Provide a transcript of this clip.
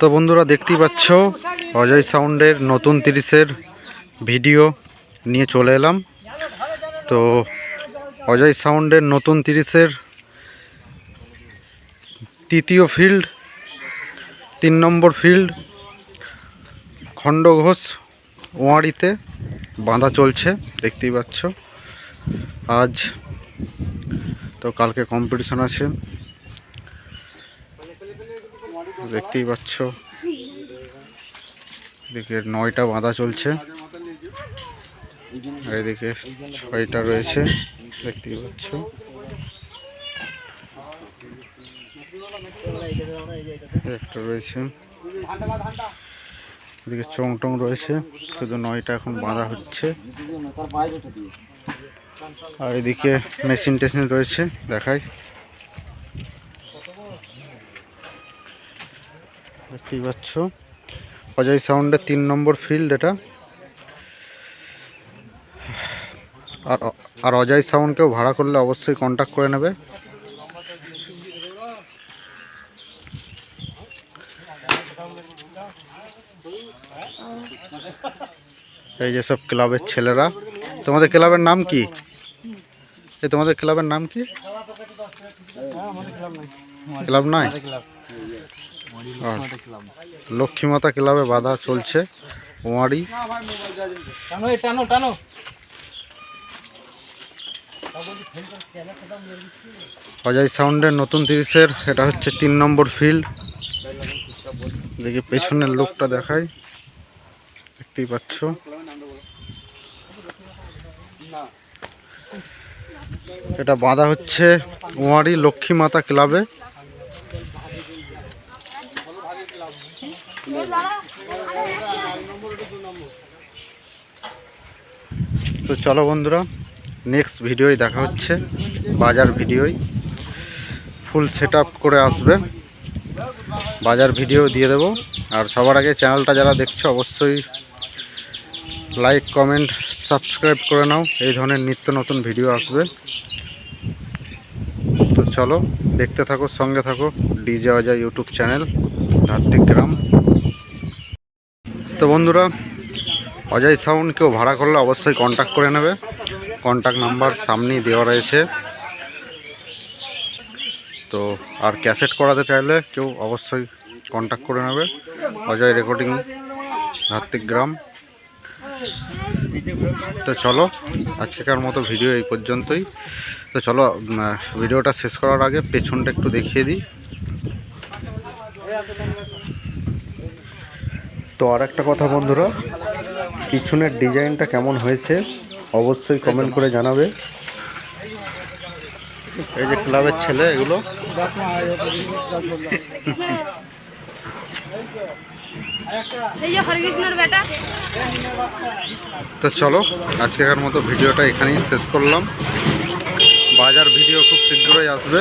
তো বন্ধুরা দেখতেই পাচ্ছ, অজয় সাউন্ডের নতুন তিরিশের ভিডিও নিয়ে চলে এলাম। তো অজয় সাউন্ডের নতুন তিরিশের তৃতীয় ফিল্ড, তিন নম্বর ফিল্ড, খণ্ডঘোষ ওয়ারিতে বাঁধা চলছে, দেখতেই পাচ্ছ। আজ তো কালকে কম্পিটিশন আছে। দেখতেই পাচ্ছ। এদিকে নয়টা বাঁধা চলছে। আর এদিকে ছয়টা রয়েছে, দেখতেই পাচ্ছ। একটা রয়েছে। এদিকে চং টং রয়েছে, শুধু নয়টা এখন বাঁধা হচ্ছে। আর এদিকে মেশিন টেশিন রয়েছে, দেখাই। দেখতেই পাচ্ছ। অজয় সাউন্ডের তিন নম্বর ফিল্ড এটা। আর আর অজয় সাউন্ডকেও ভাড়া করলে অবশ্যই কন্ট্যাক্ট করে নেবে। এই যে সব ক্লাবের ছেলেরা। তোমাদের ক্লাবের নাম কি? এই তোমাদের ক্লাবের নাম কি? ক্লাব নাই। আর লক্ষ্মীমাতা ক্লাবে। বাধা চলছে ওয়ারি। টানো টানো টানো। অজয় সাউন্ডের নতুন তিরিশের এটা হচ্ছে তিন নম্বর ফিল্ড দেখি পেছনের লোকটা দেখাই। দেখতেই পাচ্ছ। এটা বাঁধা হচ্ছে ওয়ারি লক্ষ্মী মাতা ক্লাবে। তো চলো বন্ধুরা নেক্সট ভিডিওই দেখা হচ্ছে, বাজার ভিডিওই। ফুল সেট করে আসবে। বাজার ভিডিও দিয়ে দেব। আর সবার আগে চ্যানেলটা যারা দেখছ, অবশ্যই লাইক কমেন্ট সাবস্ক্রাইব করে নাও। এই ধরনের নিত্য নতুন ভিডিও আসবে। তো চলো, দেখতে থাকো, সঙ্গে থাকো। ডিজে অজয় ইউটিউব চ্যানেল ধাত্বিক গ্রাম। তো বন্ধুরা, অজয় সাউন্ড কেউ ভাড়া করলে অবশ্যই কন্ট্যাক্ট করে নেবে। কন্ট্যাক্ট নাম্বার সামনেই দেওয়া রয়েছে। তো আর ক্যাসেট করাতে চাইলে কেউ অবশ্যই কন্ট্যাক্ট করে নেবে। অজয় রেকর্ডিং ধাত্বিক গ্রাম। তো চলো, আজকেকার মতো ভিডিও এই পর্যন্তই। তো চলো ভিডিওটা শেষ করার আগে পেছনটা একটু দেখিয়ে দিই। তো আর একটা কথা বন্ধুরা পিছনের ডিজাইনটা কেমন হয়েছে অবশ্যই কমেন্ট করে জানাবে। এই যে ক্লাবের ছেলে এগুলো। তো চলো আজকেকার মতো ভিডিওটা এখানেই শেষ করলাম। বাজার ভিডিও খুব শীঘ্রই আসবে।